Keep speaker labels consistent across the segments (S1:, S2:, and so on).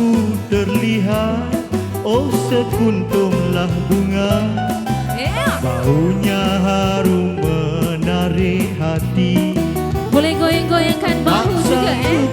S1: aku terlihat. Oh sekuntumlah bunga.
S2: Ya.
S1: Baunya harum menarik hati.
S2: Boleh goyang-goyangkan bahu juga eh?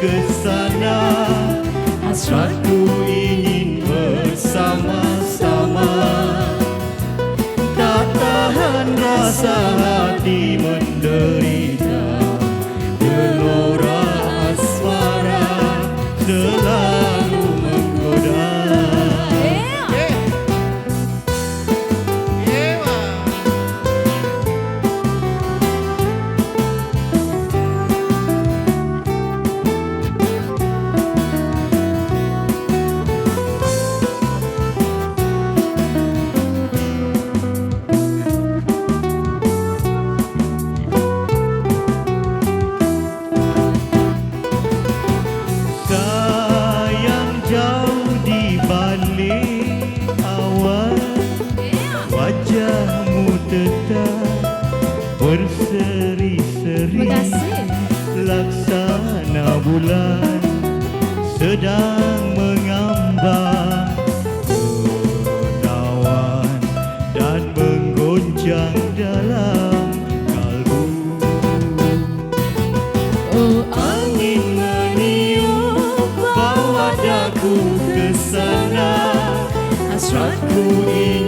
S1: Ke sana. Hasratku ingin bersama-sama. Tak tahan rasa hati berseri-seri. Laksana bulan sedang mengambang Menawan dan menggoncang dalam kalbu.
S2: Oh
S1: Angin meniup bawa daku ke sana. Hasratku ingin